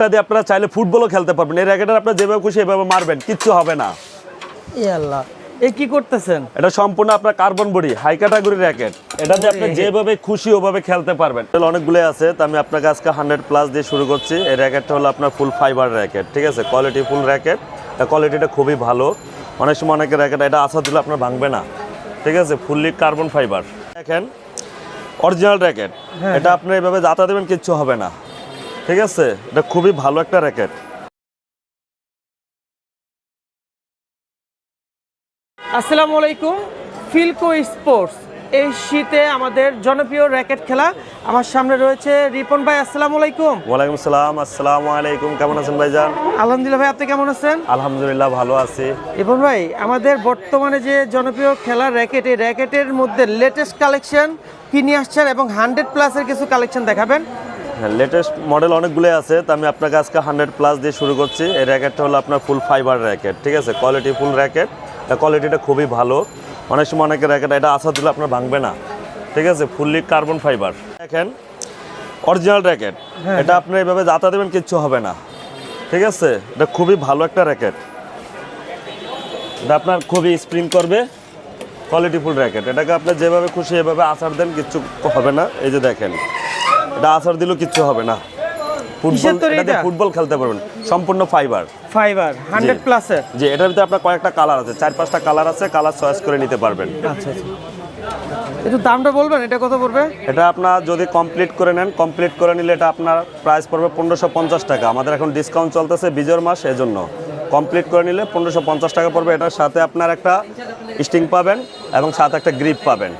র্যাকেটটা দিয়ে আপনারা চাইলে ফুটবলও খেলতে পারবেন। এই র্যাকেটের আপনারা যেভাবে খুশি এভাবে মারবেন কিচ্ছু হবে না। আল্লাহ। এ কি করতেছেন? এটা সম্পূর্ণ আপনার carbon body high category racket. এটাতে আপনি যেভাবে খুশি ওভাবে খেলতে পারবেন। তাহলে অনেকগুলো আছে তো আমি আপনাকে আজকে হান্ড্রেড প্লাস দিয়ে শুরু করছি। এই র্যাকেটটা হলো আপনার ফুল ফাইবার র্যাকেট ঠিক আছে? Quality full racket. এটা কোয়ালিটিটা খুবই ভালো। অনেক সময় অনেকে র্যাকেট এটা আশা দিলে আপনার ভাঙবে না। ঠিক আছে? ফুললি কার্বন ফাইবার দেখেন অরিজিনাল র্যাকেট। এটা আপনি এভাবে যাতা দেবেন কিচ্ছু হবে না। ঠিক আছে? এটা খুবই ভালো একটা র্যাকেট। আসসালামু আলাইকুম ফিলকো স্পোর্টস এই শীতে আমাদের জনপ্রিয় র্যাকেট খেলা। আমার সামনে রয়েছে রিপন ভাই আসসালামু আলাইকুম। ওয়ালাইকুম আসসালাম আসসালামু আলাইকুম কেমন আছেন ভাইজান? আলহামদুলিল্লাহ ভাই আপনি কেমন আছেন? আলহামদুলিল্লাহ ভালো আছি। রিপন ভাই আমাদের বর্তমানে যে জনপ্রিয় খেলা র্যাকেট এই র্যাকেটের মধ্যে লেটেস্ট কালেকশন কি নিয়ে আসছেন এবং হান্ড্রেড প্লাসের কিছু কালেকশন দেখাবেন। হ্যাঁ লেটেস্ট মডেল অনেকগুলোই আছে তো আমি আপনাকে আজকে হান্ড্রেড প্লাস দিয়ে শুরু করছি। এই র্যাকেটটা হলো আপনার ফুল ফাইবার র্যাকেট ঠিক আছে? কোয়ালিটি ফুল র্যাকেট কোয়ালিটিটা খুবই ভালো। অনেক সময় অনেকে র্যাকেট এটা আশা দিলে আপনার ভাঙবে না ঠিক আছে? ফুললি কার্বন ফাইবার দেখেন অরিজিনাল র্যাকেট এটা আপনি এভাবে যাতা দেবেন কিচ্ছু হবে না ঠিক আছে? এটা খুবই ভালো একটা র্যাকেট এটা আপনার খুবই স্প্রিং করবে কোয়ালিটি ফুল র্যাকেট এটাকে আপনি যেভাবে খুশি এভাবে আসার দেন কিচ্ছু হবে না। এই যে দেখেন এটা আসার দিলেও কিচ্ছু হবে না। ফুটবল খেলতে পারবেন। সম্পূর্ণ ফাইবার ফাইবার হান্ড্রেড প্লাসের যে এটার ভিতরে আপনার কয়েকটা কালার আছে চার পাঁচটা কালার আছে কালার চয়েস করে নিতে পারবেন। আচ্ছা আচ্ছা। একটু দামটা বলবেন এটা কত পড়বে? এটা আপনার যদি কমপ্লিট করে নেন কমপ্লিট করে নিলে এটা আপনার প্রাইস পড়বে পনেরোশো পঞ্চাশ টাকা। আমাদের এখন ডিসকাউন্ট চলতেছে বিজয়ের মাস এজন্য। কমপ্লিট করে নিলে পনেরোশো পঞ্চাশ টাকা পড়বে এটার সাথে আপনার একটা স্টিং পাবেন এবং সাথে একটা গ্রিপ পাবেন।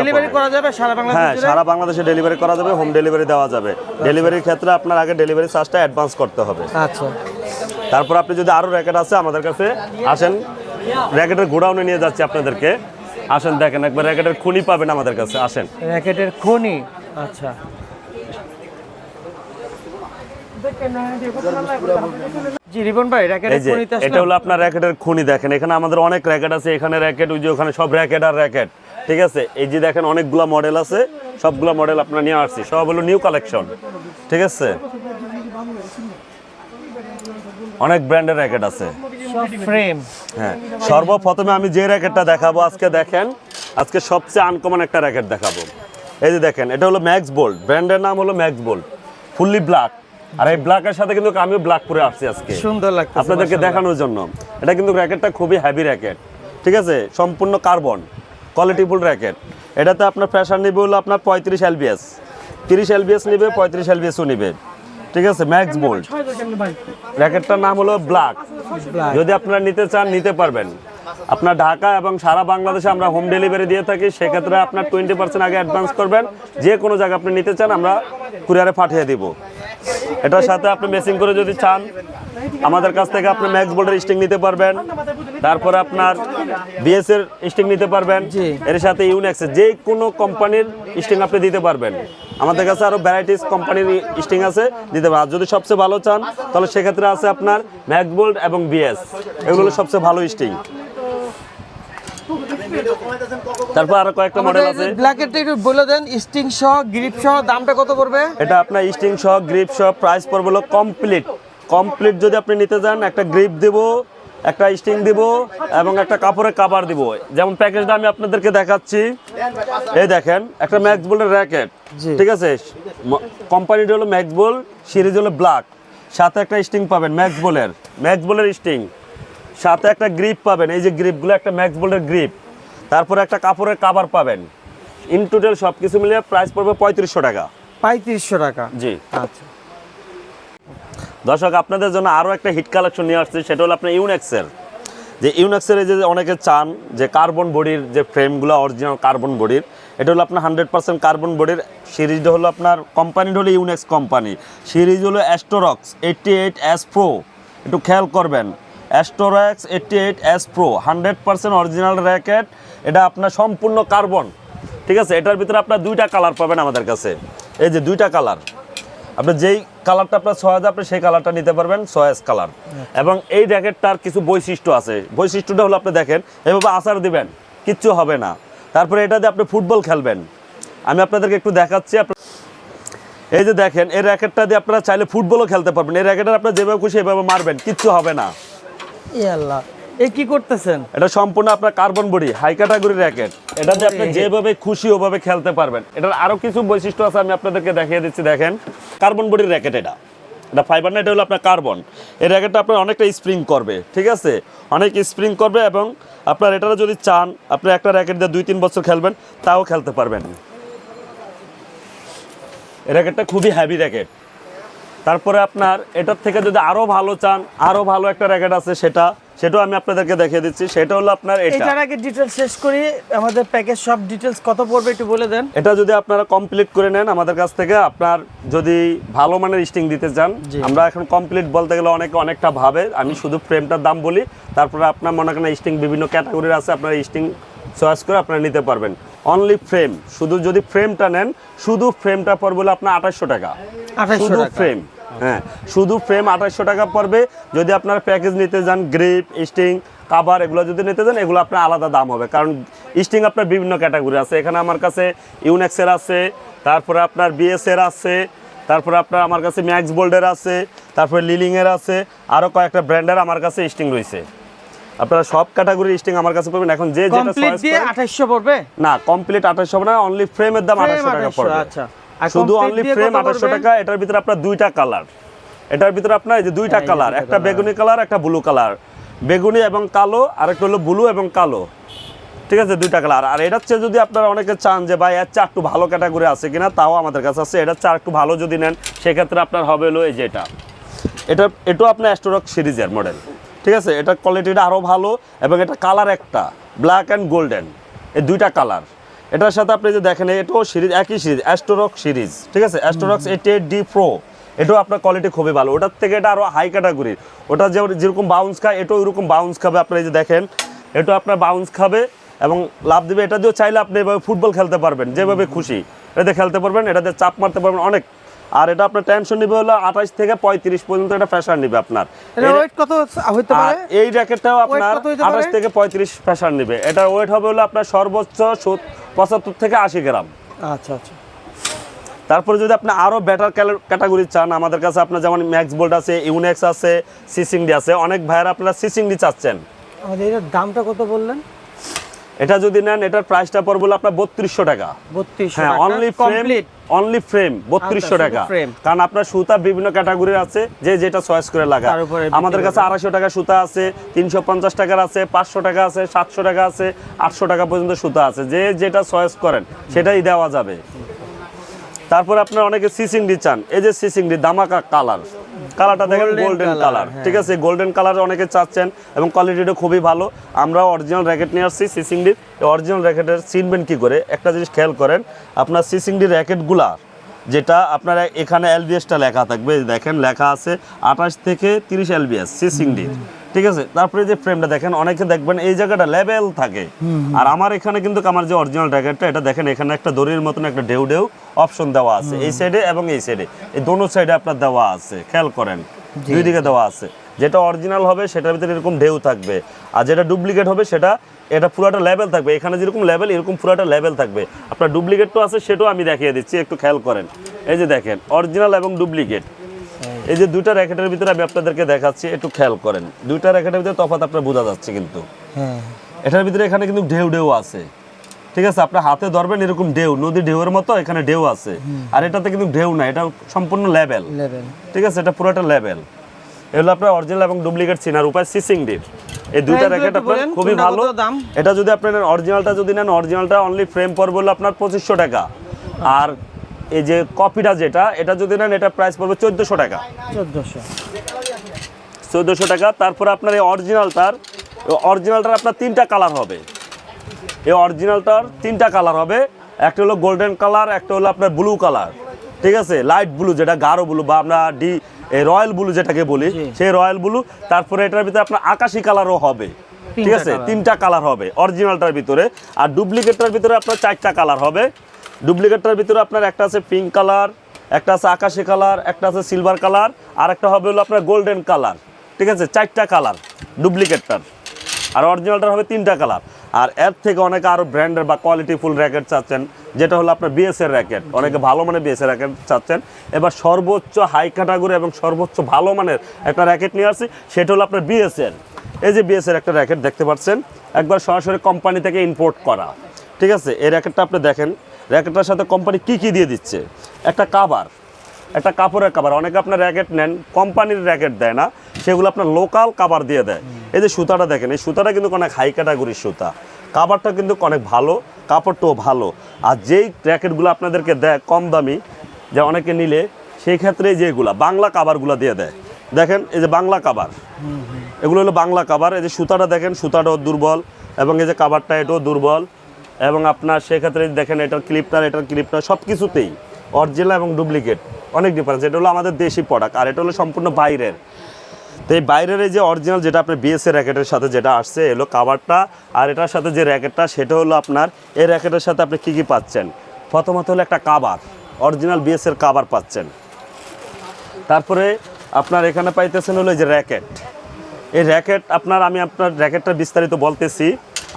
ডেলিভারি। করা যাবে সারা বাংলাদেশ হ্যাঁ সারা বাংলাদেশে ডেলিভারি করা যাবে হোম ডেলিভারি দেওয়া যাবে। ডেলিভারির ক্ষেত্রে আপনার আগে ডেলিভারি চার্জটা অ্যাডভান্স করতে হবে। আচ্ছা। তারপর আপনি যদি আরও র্যাকেট আছে আমাদের কাছে আসেন। র্যাকেটের গোডাউনে নিয়ে যাচ্ছি আপনাদেরকে। আসেন দেখেন একবার র্যাকেটের খুনি পাবেন আমাদের কাছে আসেন। র্যাকেটের খনি? আচ্ছা। জি রিবন ভাই র্যাকেটের যে এটা হলো আপনার র্যাকেটের খুনি দেখেন এখানে আমাদের অনেক র্যাকেট আছে এখানে র্যাকেট ওই যে ওখানে সব র্যাকেট আর র্যাকেট। ঠিক আছে এই যে দেখেন অনেকগুলা মডেল আছে সবগুলা মডেল আপনার নিয়ে আসছি। সব হলো নিউ কালেকশন ঠিক আছে? অনেক ব্র্যান্ডের র্যাকেট আছে। সব ফ্রেম হ্যাঁ সর্বপ্রথমে আমি যে র্যাকেটটা দেখাবো আজকে দেখেন আজকে সবচেয়ে আনকমন একটা র্যাকেট দেখাবো। এই যে দেখেন এটা হলো ম্যাক্স বোল্ড ব্র্যান্ডের নাম হলো ম্যাক্স বোল্ড ফুললি ব্ল্যাক আর এই ব্ল্যাকের সাথে কিন্তু আমিও ব্ল্যাক পরে আসছি আজকে। সুন্দর লাগছে আপনাদেরকে দেখানোর জন্য। এটা কিন্তু র্যাকেটটা খুবই হেভি র্যাকেট ঠিক আছে? সম্পূর্ণ কার্বন কোয়ালিটিফুল র্যাকেট এটাতে আপনার প্রেশার নেবে হলো আপনার পঁয়ত্রিশ এলবিএস তিরিশ এলবিএস নেবে পঁয়ত্রিশ এলবিএসও নেবে। ঠিক আছে? ম্যাক্স বোল্ট র্যাকেটটার নাম হলো ব্ল্যাক যদি আপনারা নিতে চান নিতে পারবেন। আপনার ঢাকা এবং সারা বাংলাদেশে আমরা হোম ডেলিভারি দিয়ে থাকি সেক্ষেত্রে আপনার টোয়েন্টি পার্সেন্ট আগে অ্যাডভান্স করবেন। যে কোনো জায়গায় আপনি নিতে চান আমরা কুরিয়ারে পাঠিয়ে দিব। এটার সাথে আপনি মেসিং করে যদি চান আমাদের কাছ থেকে আপনি ম্যাক্স বোল্ডের স্টিং নিতে পারবেন। তারপরে আপনার বিএস এর স্টিং নিতে পারবেন। এর সাথে ইউনেক্স যে কোনো কোম্পানির স্টিং আপনি দিতে পারবেন। আমাদের কাছে আরও ভ্যারাইটিস কোম্পানির স্টিং আছে দিতে পারবেন। আর যদি সবচেয়ে ভালো চান তাহলে সেক্ষেত্রে আছে আপনার ম্যাক্স বোল্ড এবং বিএস এগুলো সবচেয়ে ভালো স্টিং তারপর আরও কয়েকটা মডেল আছে। ব্ল্যাকেটটা একটু বলে দেন স্টিং সহ গ্রিপ সহ দামটা কত পড়বে? এটা আপনার স্টিং সহ গ্রিপ সহ প্রাইস পড়বে হলো কমপ্লিট কমপ্লিট যদি আপনি নিতে চান একটা গ্রিপ দেব একটা স্টিং দিব এবং একটা কাপড়ের কাবার দিব। যেমন প্যাকেজটা আমি আপনাদেরকে দেখাচ্ছি। এই দেখেন একটা ম্যাক্স বোল্ডের র্যাকেট ঠিক আছে? কোম্পানিটা হলো ম্যাক্স বোল সিরিজ হলো ব্ল্যাক সাথে একটা স্টিং পাবেন ম্যাক্স বোলের ম্যাক্স বোলের স্টিং সাথে একটা গ্রিপ পাবেন এই যে গ্রিপগুলো একটা ম্যাক্স বোল্ডের গ্রিপ তারপরে একটা কাপড়ের কাবার পাবেন। ইন টোটাল সব কিছু মিলিয়ে প্রাইস পড়বে পঁয়ত্রিশশো টাকা। পঁয়ত্রিশশো টাকা। জি। আচ্ছা। দর্শক, আপনাদের জন্য আরও একটা হিট কালেকশন নিয়ে আসছে, সেটা হলো আপনার ইউনেক্সের যে ইউনেক্সের এই যে অনেকে চান যে কার্বন বডির যে ফ্রেমগুলো অরিজিনাল কার্বন বডির এটা হলো আপনার হান্ড্রেড পার্সেন্ট কার্বন বডির সিরিজটা হলো আপনার কোম্পানিটা হলো ইউনেক্স কোম্পানি সিরিজ হলো Astrox eighty eight S Pro একটু খেয়াল করবেন Astrox eighty eight S Pro hundred percent original racket এটা আপনার সম্পূর্ণ কার্বন ঠিক আছে, এটার ভিতরে আপনার দুইটা কালার পাবেন আমাদের কাছে। এই যে দুইটা কালার আপনি যেই কালারটা আপনার ছয় আপনি সেই কালারটা নিতে পারবেন ছয়েস কালার এবং এই র্যাকেটটার কিছু বৈশিষ্ট্য আছে। বৈশিষ্ট্যটা হলো আপনি দেখেন, এভাবে আচার দিবেন, কিচ্ছু হবে না। তারপরে এটা দিয়ে আপনি ফুটবল খেলবেন। আমি আপনাদেরকে একটু দেখাচ্ছি, আপনি এই যে দেখেন, এই র্যাকেটটা দিয়ে আপনারা চাইলে ফুটবলও খেলতে পারবেন। এই র্যাকেটটা আপনারা যেভাবে খুশি এভাবে মারবেন, কিচ্ছু হবে না। আল্লাহ। এ কি করতেছেন? এটা সম্পূর্ণ আপনার carbon body high category racket এটা দিয়ে আপনি যেভাবে খুশি ওভাবে খেলতে পারবেন। এটার আরও কিছু বৈশিষ্ট্য আছে আমি আপনাদেরকে দেখিয়ে দিচ্ছি দেখেন। কার্বন বডির র্যাকেট এটা। এটা ফাইবার না এটা হলো আপনার কার্বন। এই র্যাকেটটা আপনার অনেকটা স্প্রিং করবে ঠিক আছে? অনেক স্প্রিং করবে এবং আপনার এটা যদি চান আপনি একটা র্যাকেট দিয়ে দুই তিন বছর খেলবেন তাও খেলতে পারবেন। এই র্যাকেটটা খুবই হ্যাভি র্যাকেট তারপরে আপনার এটার থেকে যদি আরও ভালো চান আরও ভালো একটা র্যাকেট আছে সেটা সেটাও আমি আপনাদেরকে দেখিয়ে দিচ্ছি। সেটা হলো আপনার এটা। এটার আগে ডিটেলস শেষ করি আমাদের প্যাকেজ সব ডিটেলস কত পড়বে একটু বলে দেন। এটা যদি আপনারা কমপ্লিট করে নেন আমাদের কাছ থেকে আপনার যদি ভালো মানের স্টিং দিতে চান আমরা এখন কমপ্লিট বলতে গেলে অনেকে অনেকটা ভাবে। আমি শুধু ফ্রেমটার দাম বলি তারপরে আপনার মনে করেন স্টিং বিভিন্ন ক্যাটাগরির আছে আপনারা স্টিং চয়েস করে আপনারা নিতে পারবেন। অনলি ফ্রেম শুধু যদি ফ্রেমটা নেন শুধু ফ্রেমটা পড়বে হলো আপনার আঠাশশো টাকা। 2800 শুধু ফ্রেম হ্যাঁ শুধু ফ্রেম আঠাশশো টাকা পড়বে। যদি আপনার প্যাকেজ নিতে যান গ্রিপ স্টিং কাভার এগুলো যদি নিতে যান এগুলো আপনার আলাদা দাম হবে। কারণ স্টিং আপনার বিভিন্ন ক্যাটাগরি আছে। এখানে আমার কাছে ইউনেক্সের আছে তারপরে আপনার বিএসের আছে তারপরে আপনার আমার কাছে ম্যাক্স বোল্ডের আছে তারপরে লিলিংয়ের আছে আরও কয়েকটা ব্র্যান্ডের আমার কাছে স্টিং রয়েছে। আপনারা সব ক্যাটাগরি স্টিং আমার কাছে পাবেন। এখন যে যেটা 2800 পড়বে? না কমপ্লিট আঠাশশো না অনলি ফ্রেমের দাম আঠাশশো টাকা পড়বে। আচ্ছা। শুধু অনলি ফ্রেম কত আঠাশশো পড়বে? টাকা এটার ভিতরে আপনার দুইটা কালার এটার ভিতরে আপনার এই যে দুইটা কালার একটা বেগুনি কালার একটা ব্লু কালার বেগুনি এবং কালো আর একটা হলো ব্লু এবং কালো। ঠিক আছে দুইটা কালার আর এটার চেয়ে যদি আপনারা অনেকে চান যে ভাই এর একটু ভালো ক্যাটাগরি আছে কিনা? তাও আমাদের কাছে আছে। এটা একটু ভালো যদি নেন সেক্ষেত্রে আপনার হবে হলো এই যে এটা। এটা এটাও আপনার অ্যাস্টোরক সিরিজের মডেল ঠিক আছে এটার কোয়ালিটিটা আরও ভালো এবং এটা কালার একটা ব্ল্যাক অ্যান্ড গোল্ডেন এই দুইটা কালার এটার সাথে আপনি যে দেখেন এটাও সিরিজ একই সিরিজ অ্যাস্টোরক সিরিজ ঠিক আছে? Astrox eight eight D Pro এটাও আপনার কোয়ালিটি খুবই ভালো। ওটার থেকে এটা আরও হাই ক্যাটাগরির ওটা যে যেরকম বাউন্স খায় এটাও ওইরকম বাউন্স খাবে আপনার এই যে দেখেন এটাও আপনার বাউন্স খাবে এবং লাভ দিবে। এটা দিয়েও চাইলে আপনি এভাবে ফুটবল খেলতে পারবেন যেভাবে খুশি। এটাতে খেলতে পারবেন এটাতে চাপ মারতে পারবেন অনেক। আর এটা আপনার টেনশন নিবে হলো আঠাশ থেকে পঁয়ত্রিশ পর্যন্ত এটা ফ্যাশন নিবে আপনার। এটা এর- ওয়েট কত হইতে পারে? এই র্যাকেটটাও আপনার? আঠাশ থেকে পঁয়ত্রিশ ফ্যাশন নিবে। এটা ওয়েট হবে হলো আপনার সর্বোচ্চ পঁচাত্তর থেকে আশি গ্রাম। আচ্ছা আচ্ছা। তারপরে যদি আপনি আরও বেটার ক্যাটাগরি চান আমাদের কাছে আপনার যেমন ম্যাক্স বোল্ট আছে ইউনেক্স আছে সিসিংডি আছে অনেক ভাইয়েরা আপনারা সিসিংডি চাচ্ছেন। আমাদের এটার দামটা কত বললেন? এটা যদি নেন এটার প্রাইসটা পড়বে আপনার বত্রিশশো টাকা। 3200 হ্যাঁ অনলি ফ্রেম অনলি ফ্রেম বত্রিশশো টাকা। কারণ আপনার সুতা বিভিন্ন ক্যাটাগরির আছে যে যেটা চয়েস করে লাগা। আমাদের কাছে আড়াইশো টাকা সুতা আছে তিনশো পঞ্চাশ টাকার আছে পাঁচশো টাকা আছে সাতশো টাকা আছে আটশো টাকা পর্যন্ত সুতা আছে। যে যেটা চয়েস করেন সেটাই দেওয়া যাবে। তারপর আপনার অনেকে সিসিংডি চান। এই যে সিসিংডি দামাকা কালার কালারটা দেখেন গোল্ডেন কালার হ্যাঁ। ঠিক আছে গোল্ডেন কালার অনেকে চাচ্ছেন এবং কোয়ালিটিটা খুবই ভালো। আমরা অরিজিনাল র্যাকেট নিয়ে আসছি সিসিংডির অরিজিনাল র্যাকেটের চিনবেন কী করে? একটা জিনিস খেয়াল করেন আপনার সিসিংডির র্যাকেটগুলা যেটা আপনার এখানে এলবিএসটা লেখা থাকবে দেখেন লেখা আছে আঠাশ থেকে তিরিশ এলবিএস সিসিংডির ঠিক আছে? তারপরে যে ফ্রেমটা দেখেন অনেকে দেখবেন এই জায়গাটা লেভেল থাকে। আর আমার এখানে কিন্তু আমার যে অরিজিনাল ট্র্যাকেটটা এটা দেখেন এখানে একটা দড়ির মতন একটা ঢেউ ঢেউ অপশন দেওয়া আছে এই সাইডে এবং এই সাইডে এই দোনো সাইডে আপনার দেওয়া আছে খেয়াল করেন। দুই দিকে দেওয়া আছে। যেটা অরিজিনাল হবে সেটার ভিতরে এরকম ঢেউ থাকবে। আর যেটা ডুপ্লিকেট হবে সেটা এটা পুরোটা লেভেল থাকবে। এখানে যেরকম লেভেল এরকম পুরোটা লেভেল থাকবে। আপনার ডুপ্লিকেট তো আছে সেটাও আমি দেখিয়ে দিচ্ছি একটু খেয়াল করেন। এই যে দেখেন অরিজিনাল এবং ডুপ্লিকেট এই যে দুইটা র্যাকেটের ভিতরে আমি আপনাদেরকে দেখাচ্ছি একটু খেয়াল করেন। দুইটা র্যাকেটের ভিতরে তফাৎ আপনার বোঝা যাচ্ছে কিন্তু। হ্যাঁ। এটার ভিতরে এখানে কিন্তু ঢেউ ঢেউ আছে। ঠিক আছে আপনার হাতে ধরবেন এরকম ঢেউ নদী ঢেউয়ের মতো এখানে ঢেউ আছে। আর এটাতে কিন্তু ঢেউ না এটা সম্পূর্ণ লেভেল লেভেল ঠিক আছে এটা পুরোটা লেভেল এগুলো আপনার অরিজিনাল এবং ডুপ্লিকেট চিনার উপায় সিসিং ডির এই দুইটা র্যাকেট আপনার খুবই ভালো? এটা যদি আপনি নেন অরিজিনালটা যদি নেন অরিজিনালটা অনলি ফ্রেম পড়বে হলো আপনার পঁচিশশো টাকা। আর এই যে কপিটা যেটা এটা যদি নেন এটা প্রাইস পড়বে চোদ্দোশো টাকা। 1400 চোদ্দোশো টাকা তারপরে আপনার এই অরিজিনালটার অরিজিনালটার আপনার তিনটা কালার হবে। এই অরিজিনালটার তিনটা কালার হবে। একটা হলো গোল্ডেন কালার একটা হলো আপনার ব্লু কালার ঠিক আছে? লাইট ব্লু যেটা গাঢ় ব্লু বা আমরা ডি এই রয়্যাল ব্লু যেটাকে বলি সেই রয়্যাল ব্লু তারপরে এটার ভিতরে আপনার আকাশি কালারও হবে। ঠিক আছে? তিনটা কালার হবে অরিজিনালটার ভিতরে। আর ডুপ্লিকেটটার ভিতরে আপনার চারটা কালার হবে। ডুপ্লিকেটটার ভিতরে আপনার একটা আছে পিঙ্ক কালার একটা আছে আকাশি কালার একটা আছে সিলভার কালার আর একটা হবে হলো আপনার গোল্ডেন কালার ঠিক আছে? চারটা কালার ডুপ্লিকেটটার আর অরিজিনালটার হবে তিনটা কালার আর এর থেকে অনেকে আরও ব্র্যান্ডের বা কোয়ালিটি ফুল র্যাকেট চাচ্ছেন, যেটা হলো আপনার বিএস এর র্যাকেট অনেকে ভালো মানের বিএস এর র্যাকেট চাচ্ছেন। এবার সর্বোচ্চ হাই ক্যাটাগরি এবং সর্বোচ্চ ভালো মানের একটা র্যাকেট নিয়ে আসছি, সেটা হলো আপনার বিএস এর এই যে বিএস এর একটা র্যাকেট দেখতে পাচ্ছেন, একবার সরাসরি কোম্পানি থেকে ইম্পোর্ট করা। ঠিক আছে? এই র্যাকেটটা আপনি দেখেন র্যাকেটটার সাথে কোম্পানি কি কি দিয়ে দিচ্ছে? একটা কাভার একটা কাপড়ের কাভার অনেকে আপনার র্যাকেট নেন কোম্পানির র্যাকেট দেয় না, সেগুলো আপনার লোকাল কাভার দিয়ে দেয়। এই যে সুতাটা দেখেন, এই সুতাটা কিন্তু অনেক হাই ক্যাটাগরির সুতা। কাভারটা কিন্তু অনেক ভালো, কাপড়টাও ভালো। আর যেই র্যাকেটগুলো আপনাদেরকে দেয় কম দামি, যে অনেকে নিলে, সেই ক্ষেত্রে যেগুলা বাংলা কাভারগুলো দিয়ে দেয়। দেখেন, এই যে বাংলা কাভার এগুলো হলো বাংলা কাভার এই যে সুতাটা দেখেন, সুতাটাও দুর্বল, এবং এই যে কাভারটা এটাও দুর্বল, এবং আপনার সেক্ষেত্রে দেখেন, এটার ক্লিপটার এটার ক্লিপটার সব কিছুতেই অরিজিনাল এবং ডুপ্লিকেট, অনেক ডিফারেন্স এটা হলো আমাদের দেশি প্রোডাক্ট আর এটা হলো সম্পূর্ণ বাইরের। তো এই বাইরের এই যে অরিজিনাল যেটা আপনার বিএসএ র্যাকেটের সাথে যেটা আসছে এলো কাভারটা আর এটার সাথে যে র্যাকেটটা সেটা হলো আপনার এই র্যাকেটের সাথে আপনি কী কী পাচ্ছেন? প্রথমত হলো একটা কাভার অরিজিনাল বিএসএর কাভার পাচ্ছেন। তারপরে আপনার এখানে পাইতেছেন হলো যে র্যাকেট এই র্যাকেট আপনার, আমি আপনার র্যাকেটটা বিস্তারিত বলতেছি।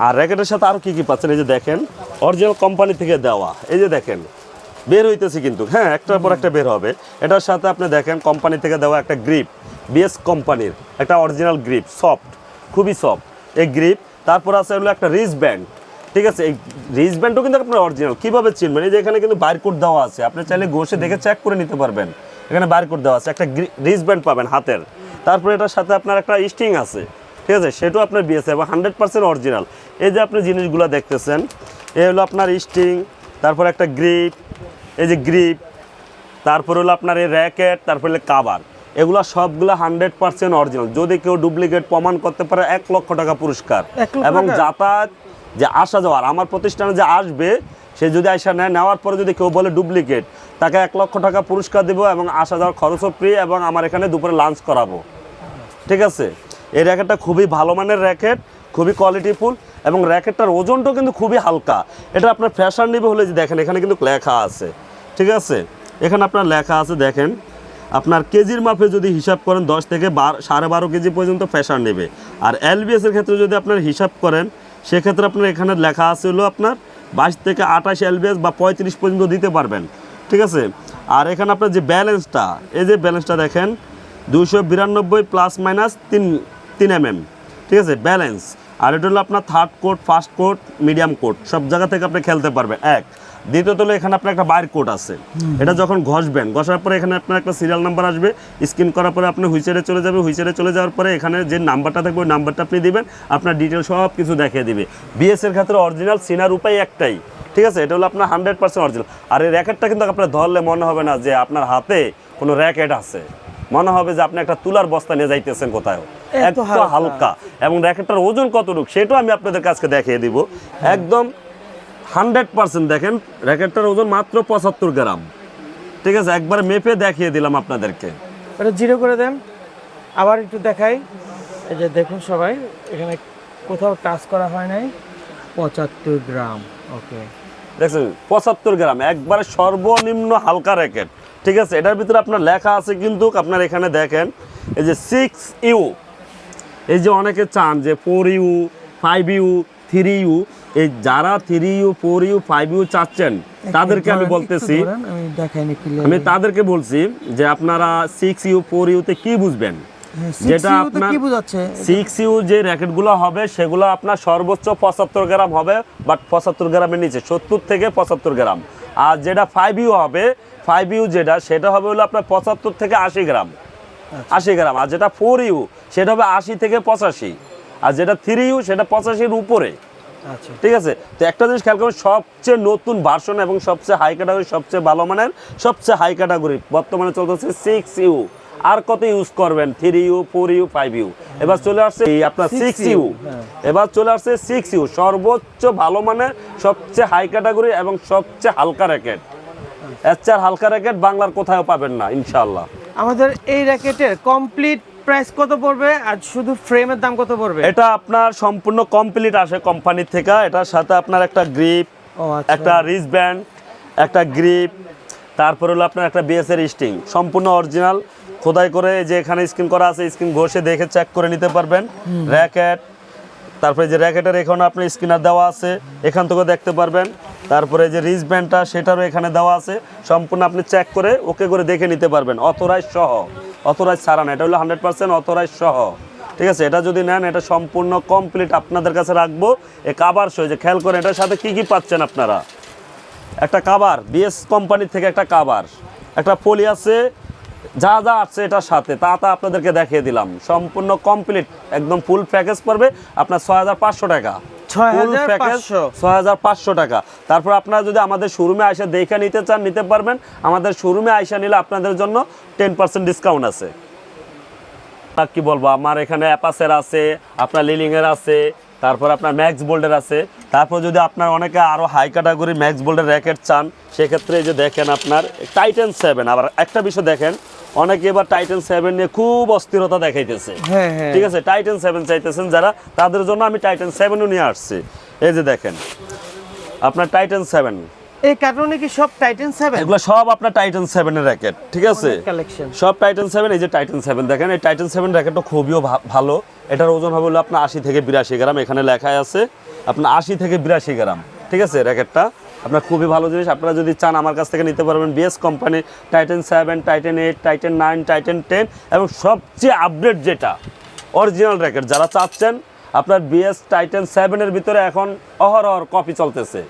আর র্যাকেটের সাথে আরও কী কী পাচ্ছেন? এই যে দেখেন অরিজিনাল কোম্পানি থেকে দেওয়া। এই যে দেখেন বের হইতেছে কিন্তু। হ্যাঁ একটার পর একটা বের হবে। এটার সাথে আপনি দেখেন কোম্পানি থেকে দেওয়া একটা গ্রিপ বিএস কোম্পানির একটা অরিজিনাল গ্রিপ সফট খুবই সফট এই গ্রিপ তারপর আছে হলো একটা রিস ব্যান্ড ঠিক আছে, এই রিস ব্যান্ডও কিন্তু আপনার অরিজিনাল কীভাবে চিনবেন? এই যে এখানে কিন্তু বারকোড দেওয়া আছে। আপনি চাইলে ঘষে দেখে চেক করে নিতে পারবেন। এখানে বারকোড দেওয়া আছে। একটা রিস ব্যান্ড পাবেন হাতের। তারপরে এটার সাথে আপনার একটা স্টিং আছে। ঠিক আছে, সেটাও আপনার বিএসএ এবং হান্ড্রেড পার্সেন্ট অরিজিনাল এই যে আপনি জিনিসগুলো দেখতেছেন এ হলো আপনার স্টিং তারপর একটা গ্রিপ এই যে গ্রিপ তারপর হলো আপনার এই র্যাকেট তারপর হলো কাবার এগুলো সবগুলো হান্ড্রেড পার্সেন্ট অরিজিনাল যদি কেউ ডুপ্লিকেট প্রমাণ করতে পারে এক লক্ষ টাকা পুরস্কার। এবং যাতায়াত যে আসা যাওয়ার আমার প্রতিষ্ঠানে যে আসবে সে যদি আইসা নেয় নেওয়ার পরে যদি কেউ বলে ডুপ্লিকেট তাকে এক লক্ষ টাকা পুরস্কার দেবো এবং আসা যাওয়ার খরচও ফ্রি এবং আমার এখানে দুপুরে লাঞ্চ করাবো। ঠিক আছে? এই র্যাকেটটা খুবই ভালো মানের র্যাকেট খুবই কোয়ালিটিফুল এবং র্যাকেটটার ওজনটাও কিন্তু খুবই হালকা। এটা আপনার ফ্যাশন নিবে হলে যে দেখেন এখানে কিন্তু লেখা আছে। ঠিক আছে? এখানে আপনার লেখা আছে, দেখেন, আপনার কেজির মাপে যদি হিসাব করেন, দশ থেকে বার, সাড়ে বারো কেজি পর্যন্ত ফ্যাশন নেবে। আর এলবিএস এর ক্ষেত্রে যদি আপনার হিসাব করেন, সেক্ষেত্রে আপনার এখানে লেখা আছে হলো আপনার বাইশ থেকে আঠাশ এলবিএস বা পঁয়ত্রিশ পর্যন্ত দিতে পারবেন। ঠিক আছে? আর এখানে আপনার যে ব্যালেন্সটা এই যে ব্যালেন্সটা দেখেন দুশো বিরানব্বই প্লাস মাইনাস তিন তিন এম ঠিক আছে? ব্যালেন্স আর এটা হলো আপনার third code first code medium code সব জায়গা থেকে আপনি খেলতে পারবেন। এক দ্বিতীয়ত হলো এখানে আপনার একটা বাইর কোড আছে। এটা যখন ঘষবেন ঘষার পরে এখানে আপনার একটা সিরিয়াল নাম্বার আসবে। স্ক্রিন করার পরে আপনি হুইচারে চলে যাবে হুইচারে চলে যাওয়ার পরে এখানে যে নাম্বারটা থাকবে ওই নাম্বারটা আপনি দিবেন আপনার ডিটেল সব কিছু দেখিয়ে দিবে। বিএস এর ক্ষেত্রে অরিজিনাল সিনার উপায় একটাই। ঠিক আছে? এটা হলো আপনার হান্ড্রেড পার্সেন্ট অরিজিনাল আর এই র্যাকেটটা কিন্তু আপনার ধরলে মনে হবে না যে আপনার হাতে কোনো র্যাকেট আছে। মনে হবে যে আপনি একটা তুলার বস্তা নিয়ে যাইতেছেন কোথাও এত একটু হালকা। হালকা। এবং র্যাকেটটার ওজন কতটুকু সেটাও আমি আপনাদের কাছকে দেখিয়ে দিব। একদম হান্ড্রেড পার্সেন্ট দেখেন র্যাকেটটার ওজন মাত্র পঁচাত্তর গ্রাম। ঠিক আছে একবার মেপে দেখিয়ে দিলাম আপনাদেরকে। এটা জিরো করে দেন। আবার একটু দেখাই। এই যে দেখুন সবাই এখানে কোথাও টাচ করা হয় নাই। পঁচাত্তর গ্রাম ওকে। দেখছেন পঁচাত্তর গ্রাম একবারে সর্বনিম্ন হালকা র্যাকেট। ঠিক আছে এটার ভিতরে আপনার লেখা আছে কিন্তু আপনার এখানে দেখেন এই যে সিক্স ইউ এই যে অনেকে চান যে four U five U three U এই যারা three U four U five U চাচ্ছেন তাদেরকে আমি বলতেছি আমি তাদেরকে বলছি যে আপনারা সিক্স ইউ ফোর ইউতে কি বুঝবেন? যেটা আপনার সিক্স ইউ যে র্যাকেটগুলো হবে সেগুলো আপনার সর্বোচ্চ পঁচাত্তর গ্রাম হবে বাট পঁচাত্তর গ্রামের নিচে সত্তর থেকে পঁচাত্তর গ্রাম। আর যেটা ফাইভ ইউ হবে ফাইভ ইউ যেটা সেটা হবে হলো আপনার পঁচাত্তর থেকে আশি গ্রাম। আশি গ্রাম। আর যেটা ফোর ইউ সেটা হবে আশি থেকে পঁচাশি। আর যেটা থ্রি ইউ সেটা পঁচাশির উপরে। আচ্ছা ঠিক আছে? তো একটা জিনিস খেয়াল করুন সবচেয়ে নতুন ভার্সন এবং সবচেয়ে হাই ক্যাটাগরি সবচেয়ে ভালো মানের সবচেয়ে হাই ক্যাটাগরি বর্তমানে চলতেছে সিক্স ইউ আর কত ইউজ করবেন? Three U four U five U এবার চলে আসছে আপনার সিক্স ইউ হ্যাঁ। এবার চলে আসছে সিক্স ইউ সর্বোচ্চ ভালো মানের সবচেয়ে হাই ক্যাটাগরি এবং সবচেয়ে হালকা র্যাকেট এর চার হালকা র্যাকেট বাংলার কোথাও পাবেন না ইনশাল্লাহ আমাদের এই র্যাকেটের কমপ্লিট প্রাইস কত পড়বে আর শুধু ফ্রেমের দাম কত পড়বে? এটা আপনার সম্পূর্ণ কমপ্লিট আসে কোম্পানি থেকে। এটার সাথে আপনার একটা গ্রিপ আচ্ছা। একটা রিস ব্যান্ড একটা গ্রিপ তারপর হলো আপনার একটা বিএসের স্টিং সম্পূর্ণ অরিজিনাল খোদাই করে যে এখানে স্ক্রিন করা আছে স্ক্রিন ঘষে দেখে চেক করে নিতে পারবেন। র্যাকেট তারপরে যে র্যাকেটের এখানে আপনার স্ক্রিনার দেওয়া আছে। এখান থেকে দেখতে পারবেন। তারপরে যে রিস ব্যান্ডটা, সেটারও এখানে দেওয়া আছে। সম্পূর্ণ আপনি চেক করে ওকে করে দেখে নিতে পারবেন। অথরাইজ সহ। অথরাইজ ছাড়া না, এটা হলো হান্ড্রেড পার্সেন্ট অথরাইজ সহ। ঠিক আছে? এটা যদি নেন, এটা সম্পূর্ণ কমপ্লিট আপনাদের কাছে রাখব। এ কাবার সহ যে খেয়াল করে এটার সাথে কি কি পাচ্ছেন আপনারা? একটা কাবার বিএস কোম্পানির থেকে একটা কাবার একটা পলি আছে, যা যা আছে এটার সাথে, তা তা আপনাদেরকে দেখিয়ে দিলাম। সম্পূর্ণ কমপ্লিট একদম ফুল প্যাকেজ পড়বে। আপনার ছয় হাজার পাঁচশো টাকা। ছয় ফুল হাজার প্যাকেজ পাঁচশো। ছয় হাজার পাঁচশো টাকা। তারপর আপনারা যদি আমাদের শোরুমে দেখে নিতে চান নিতে পারবেন। আমাদের শোরুমে আইসা নিলে আপনাদের জন্য টেন পার্সেন্ট ডিসকাউন্ট আছে। আর কি বলব আমার এখানে অ্যাপাসের আছে আপনার লিলিংয়ের আছে তারপর আপনার ম্যাক্স বোল্ডের আছে। তারপর যদি আপনার অনেকে আরও হাই ক্যাটাগরি ম্যাক্স বোল্ডের র্যাকেট চান সেক্ষেত্রে যে দেখেন আপনার টাইটেন সেভেন আবার একটা বিষয় দেখেন অনেকে এবার টাইটেন সেভেন নিয়ে খুব অস্থিরতা দেখাইতেছে। হ্যাঁ হ্যাঁ। ঠিক আছে টাইটেন সেভেন চাইতেছেন যারা তাদের জন্য আমি টাইটেন সেভেনও নিয়ে আসছি। এই যে দেখেন আপনার টাইটেন সেভেন এই কার্টুনে কি সব টাইটেন সেভেন এগুলো সব আপনার টাইটেন র্যাকেট ঠিক আছে? কালেকশন সব টাইটান এই যে টাইটান সেভেন দেখেন এই টাইটান সেভেন র্যাকেটটা খুবই ভালো। এটার ওজন হবে হলো আপনার আশি থেকে বিরাশি গ্রাম এখানে লেখাই আছে আপনার আশি থেকে বিরাশি গ্রাম ঠিক আছে র্যাকেটটা আপনার খুবই ভালো জিনিস। আপনারা যদি চান আমার কাছ থেকে নিতে পারবেন BS company Titan seven Titan eight Titan nine Titan ten এবং সবচেয়ে আপডেট যেটা অরিজিনাল র্যাকেট যারা চাচ্ছেন, আপনার বিএস টাইটেন সেভেনের ভিতরে এখন অহরহর কপি চলতেছে।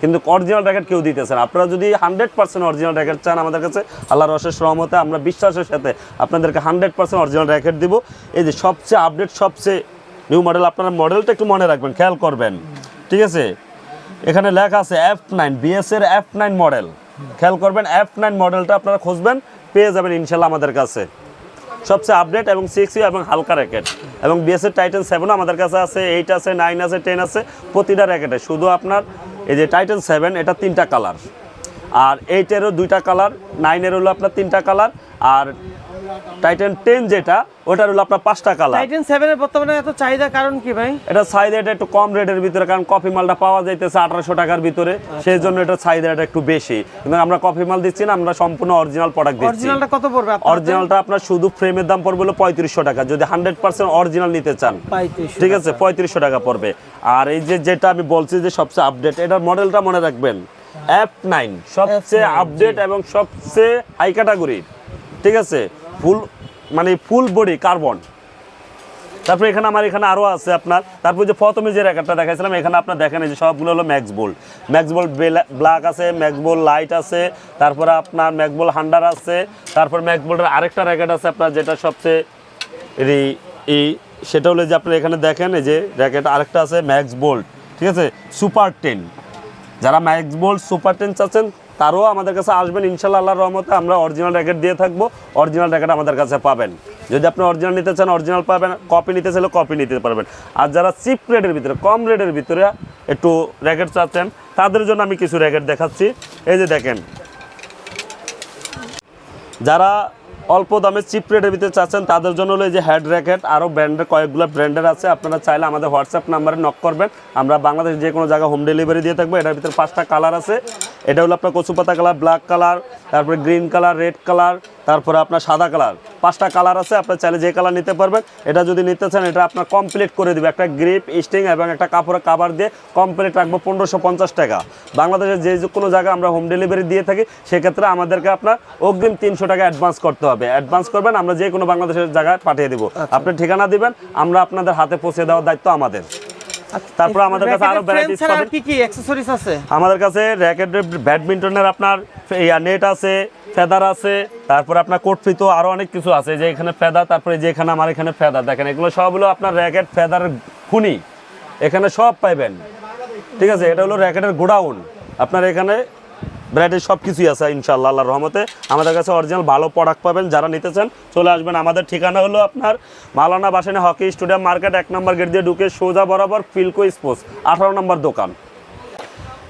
কিন্তু অরিজিনাল র্যাকেট কেউ দিতেছে না। আপনারা যদি হান্ড্রেড পার্সেন্ট অরিজিনাল র্যাকেট চান আমাদের কাছে আল্লাহ রসের সহমতে আমরা বিশ্বাসের সাথে আপনাদেরকে হান্ড্রেড পার্সেন্ট অরিজিনাল র্যাকেট দিব। এই যে সবচেয়ে আপডেট সবচেয়ে নিউ মডেল আপনারা মডেলটা একটু মনে রাখবেন, খেয়াল করবেন। ঠিক আছে? এখানে লেখা আছে এফ নাইন বিএস এর এফ নাইন মডেল খেয়াল করবেন এফ নাইন মডেলটা আপনারা খুঁজবেন, পেয়ে যাবেন ইনশাল্লাহ আমাদের কাছে। সবচেয়ে আপডেট এবং সিক্স এবং হালকা র্যাকেট এবং বিএসএর টাইটেন সেভেনও আমাদের কাছে আছে এইট আছে নাইন আছে টেন আছে, প্রতিটা র্যাকেটে শুধু আপনার এই যে টাইটেন সেভেন এটা তিনটা কালার আর এইটেরও দুইটা কালার নাইনের হলো আপনার তিনটা কালার আর টাইটেন টেন যেটা ওটার হলো আপনার পাঁচটা কালার টাইটেন সেভেনের বর্তমানে এত চাহিদা কারণ কি ভাই? এটা চাহিদাটা একটু কম রেটের ভিতরে কারণ কফি মালটা পাওয়া যাইতেছে আঠারোশো টাকার ভিতরে সেই জন্য এটা চাহিদাটা একটু বেশি। কিন্তু আমরা কফি মাল দিচ্ছি না আমরা সম্পূর্ণ অরিজিনাল প্রোডাক্ট দিচ্ছি। অরিজিনালটা কত পড়বে আপনার? অরিজিনালটা আপনার শুধু ফ্রেমের দাম পড়বে হলো পঁয়ত্রিশশো টাকা। যদি হান্ড্রেড পার্সেন্ট অরিজিনাল নিতে চান ঠিক আছে পঁয়ত্রিশশো টাকা পড়বে। আর এই যে যেটা আমি বলছি যে সবচেয়ে আপডেট এটার মডেলটা মনে রাখবেন অ্যাপ নাইন সবচেয়ে আপডেট এবং সবচেয়ে হাই ক্যাটাগরির ঠিক আছে? ফুল মানে ফুল বডি, কার্বন। তারপরে এখানে আমার এখানে আরও আছে আপনার। তারপর যে প্রথমে যে র্যাকেটটা দেখাইছিলাম, এখানে আপনার দেখেন এই যে সবগুলো হলো Max Bold Max Bold black আছে, ম্যাক্স বোল্ড লাইট আছে, তারপরে আপনার ম্যাক্স বোল্ড হান্ডার আছে, তারপর ম্যাক্স বোল্ডের আরেকটা র্যাকেট আছে আপনার যেটা সবচেয়ে এই সেটা হলো যে আপনি এখানে দেখেন এই যে র্যাকেট আরেকটা আছে ম্যাক্স বোল্ড ঠিক আছে? Super ten. যারা ম্যাক্স বোল্ড সুপার টেন চাচ্ছেন তারও আমাদের কাছে আসবেন। ইনশাল্লাহ আল্লাহর রহমতে আমরা অরিজিনাল র্যাকেট দিয়ে থাকব। অরিজিনাল র্যাকেট আমাদের কাছে পাবেন। যদি আপনি অরিজিনাল নিতে চান অরিজিনাল পাবেন কপি নিতে চাইলে কপি নিতে পারবেন। আর যারা চিপ রেটের ভিতরে, কম রেটের ভিতরে একটু র্যাকেট চাচ্ছেন, তাদের জন্য আমি কিছু র্যাকেট দেখাচ্ছি। এই যে দেখেন। যারা অল্প দামে চিপ রেটের ভিতরে চাচ্ছেন, তাদের জন্য হলো এই যে হেড র্যাকেট আরও ব্র্যান্ডের কয়েকগুলো ব্র্যান্ডের আছে। আপনারা চাইলে আমাদের হোয়াটসঅ্যাপ নাম্বারে নক করবেন। আমরা বাংলাদেশ যে কোনো জায়গায় হোম ডেলিভারি দিয়ে থাকব, এটার ভিতরে পাঁচটা কালার আছে। এটা হলো আপনার কচুপাতা কালার ব্ল্যাক কালার তারপরে গ্রিন কালার রেড কালার তারপরে আপনার সাদা কালার। পাঁচটা কালার আছে আপনার চাইলে যে কালার নিতে পারবেন। এটা যদি নিতে চান এটা আপনার কমপ্লিট করে দিবে। একটা গ্রিপ স্টিং এবং একটা কাপড়ের কাভার দিয়ে কমপ্লিট রাখব পনেরোশো পঞ্চাশ টাকা। বাংলাদেশের যে যে কোনো জায়গায় আমরা হোম ডেলিভারি দিয়ে থাকি সেক্ষেত্রে আমাদেরকে আপনার অগ্রিম তিনশো টাকা অ্যাডভান্স করতে হবে। অ্যাডভান্স করবেন আমরা যে কোনো বাংলাদেশের জায়গায় পাঠিয়ে দেবো। আপনি ঠিকানা দিবেন আমরা আপনাদের হাতে পৌঁছে দেওয়ার দায়িত্ব আমাদের। তারপর আমাদের কাছে আরও ভ্যারাইটিস পাবেন। কি কি অ্যাকসেসরিজ আছে? আমাদের কাছে র‍্যাকেট ব্যাডমিন্টনের আপনার নেট আছে ফেদার আছে তারপর আপনার কোট ফিতো আরও অনেক কিছু আছে। যে এখানে ফেদার তারপরে যে এখানে আমার এখানে ফেদার দেখেন এগুলো সব হলো আপনার র্যাকেট ফেদার খুনি। এখানে সব পাইবেন। ঠিক আছে এটা হলো র্যাকেটের গোডাউন। আপনার এখানে ব্র্যান্ডের সব কিছুই আছে ইনশাল্লাহ আল্লাহর রহমতে। আমাদের কাছে অরিজিনাল ভালো প্রোডাক্ট পাবেন যারা নিতে চান, চলে আসবেন। আমাদের ঠিকানা হলো আপনার Maulana Bhashani hockey stadium market, এক নম্বর গেট দিয়ে ঢুকে সোজা বরাবর ফিলকো স্পোর্টস, আঠারো নম্বর দোকান।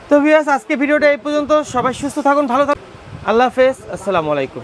তো ভিউয়ার্স আজকে ভিডিওটা এই পর্যন্ত। সবাই সুস্থ থাকুন, ভালো থাকুন। আল্লাহ হাফেজ, আসসালামু আলাইকুম।